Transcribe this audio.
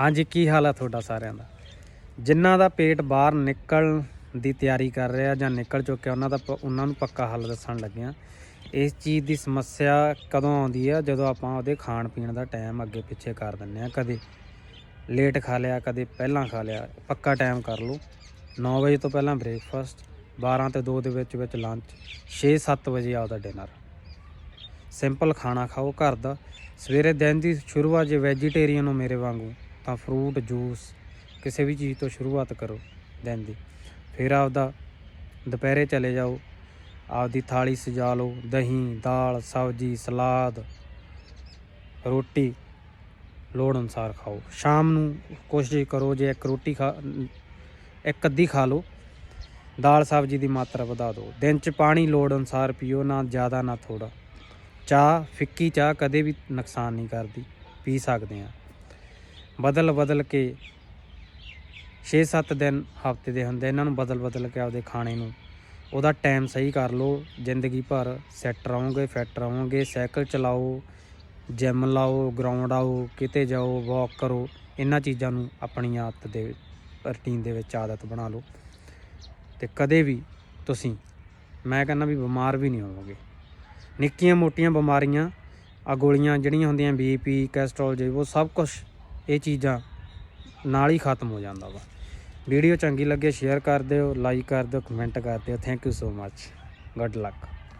ਹਾਂਜੀ, ਕੀ ਹਾਲ ਆ ਤੁਹਾਡਾ ਸਾਰਿਆਂ ਦਾ? ਜਿਨ੍ਹਾਂ ਦਾ ਪੇਟ ਬਾਹਰ ਨਿਕਲਣ ਦੀ ਤਿਆਰੀ ਕਰ ਰਿਹਾ ਜਾਂ ਨਿਕਲ ਚੁੱਕਿਆ, ਉਹਨਾਂ ਦਾ ਪ- ਉਹਨਾਂ ਨੂੰ ਪੱਕਾ ਹੱਲ ਦੱਸਣ ਲੱਗਿਆ, ਇਸ ਚੀਜ਼ ਦੀ ਸਮੱਸਿਆ ਕਦੋਂ ਆਉਂਦੀ ਆ? ਜਦੋਂ ਆਪਾਂ ਉਹਦੇ ਖਾਣ ਪੀਣ ਦਾ ਟਾਈਮ ਅੱਗੇ ਪਿੱਛੇ ਕਰ ਦਿੰਨੇ ਆ ਕਦੇ ਲੇਟ ਖਾ ਲਿਆ, ਕਦੇ ਪਹਿਲਾਂ ਖਾ ਲਿਆ, ਪੱਕਾ ਟਾਈਮ ਕਰ ਲਓ। 9 ਵਜੇ ਤੋਂ ਪਹਿਲਾਂ ਬ੍ਰੇਕਫਾਸਟ 12 ਤੇ 2 ਦੇ ਵਿੱਚ ਵਿੱਚ ਲੰਚ 6-7 ਵਜੇ ਆਪਦਾ ਡਿਨਰ। ਸਿੰਪਲ ਖਾਣਾ ਖਾਓ ਘਰ ਦਾ। ਸਵੇਰੇ ਦਿਨ ਦੀ ਸ਼ੁਰੂਆਤ ਜੇ ਵੈਜੀਟੇਰੀਅਨ ਹੋ ਮੇਰੇ ਵਾਂਗੂ ਤਾਂ ਫਰੂਟ ਜੂਸ ਕਿਸੇ ਵੀ ਚੀਜ਼ ਤੋਂ ਸ਼ੁਰੂਆਤ ਕਰੋ ਦਿਨ ਦੀ ਫਿਰ ਆਪਦਾ ਦੁਪਹਿਰੇ ਚਲੇ ਜਾਓ, ਆਪਦੀ ਥਾਲੀ ਸਜਾ ਲਓ, ਦਹੀਂ, ਦਾਲ, ਸਬਜ਼ੀ, ਸਲਾਦ, ਰੋਟੀ, ਲੋੜ ਅਨੁਸਾਰ ਖਾਓ। ਸ਼ਾਮ ਨੂੰ ਕੋਸ਼ਿਸ਼ ਕਰੋ ਜੇ ਇੱਕ ਰੋਟੀ ਖਾ, ਇੱਕ ਅੱਧੀ ਖਾ ਲਓ, ਦਾਲ, ਸਬਜ਼ੀ ਦੀ ਮਾਤਰਾ ਵਧਾ ਦਿਓ। ਦਿਨ 'ਚ ਪਾਣੀ ਲੋੜ ਅਨੁਸਾਰ ਪੀਓ, ਨਾ ਜ਼ਿਆਦਾ ਨਾ ਥੋੜਾ ਚਾਹ, ਫਿੱਕੀ ਚਾਹ ਕਦੇ ਵੀ ਨੁਕਸਾਨ ਨਹੀਂ ਕਰਦੀ, ਪੀ ਸਕਦੇ ਆ ਬਦਲ ਬਦਲ ਕੇ 6-7 ਦਿਨ ਹਫ਼ਤੇ ਦੇ ਹੁੰਦੇ ਇਹਨਾਂ ਨੂੰ ਬਦਲ ਬਦਲ ਕੇ ਆਪਦੇ ਖਾਣੇ ਨੂੰ। ਉਹਦਾ ਟਾਈਮ ਸਹੀ ਕਰ ਲਓ, ਜ਼ਿੰਦਗੀ ਭਰ ਸੈੱਟ ਰਹੋਗੇ ਫਿੱਟ ਰਹੋਗੇ ਸਾਈਕਲ ਚਲਾਓ ਜਿਮ ਲਾਓ ਗਰਾਊਂਡ ਆਓ, ਕਿਤੇ ਜਾਓ ਵਾਕ ਕਰੋ, ਇਹਨਾਂ ਚੀਜ਼ਾਂ ਨੂੰ ਆਪਣੀ ਆਦਤ ਦੇ ਰੁਟੀਨ ਦੇ ਵਿੱਚ ਆਦਤ ਬਣਾ ਲਓ। ਤੇ ਕਦੇ ਵੀ ਤੁਸੀਂ, ਮੈਂ ਕਹਿੰਦਾ ਵੀ ਬਿਮਾਰ ਵੀ ਨਹੀਂ ਹੋਵੋਗੇ। ਨਿੱਕੀਆਂ ਮੋਟੀਆਂ ਬਿਮਾਰੀਆਂ ਆ ਗੋਲੀਆਂ ਜਿਹੜੀਆਂ ਹੁੰਦੀਆਂ ਬੀਪੀ ਕੋਲੇਸਟ੍ਰੋਲ ਜੇ ਉਹ ਸਭ ਕੁਝ ਇਹ ਚੀਜ਼ਾਂ ਨਾਲ ਹੀ ਖਤਮ ਹੋ ਜਾਂਦਾ ਵਾ। ਵੀਡੀਓ ਚੰਗੀ ਲੱਗੇ ਸ਼ੇਅਰ ਕਰ ਦਿਓ ਲਾਈਕ ਕਰ ਦਿਓ ਕਮੈਂਟ ਕਰ ਦਿਓ। Thank you so much good luck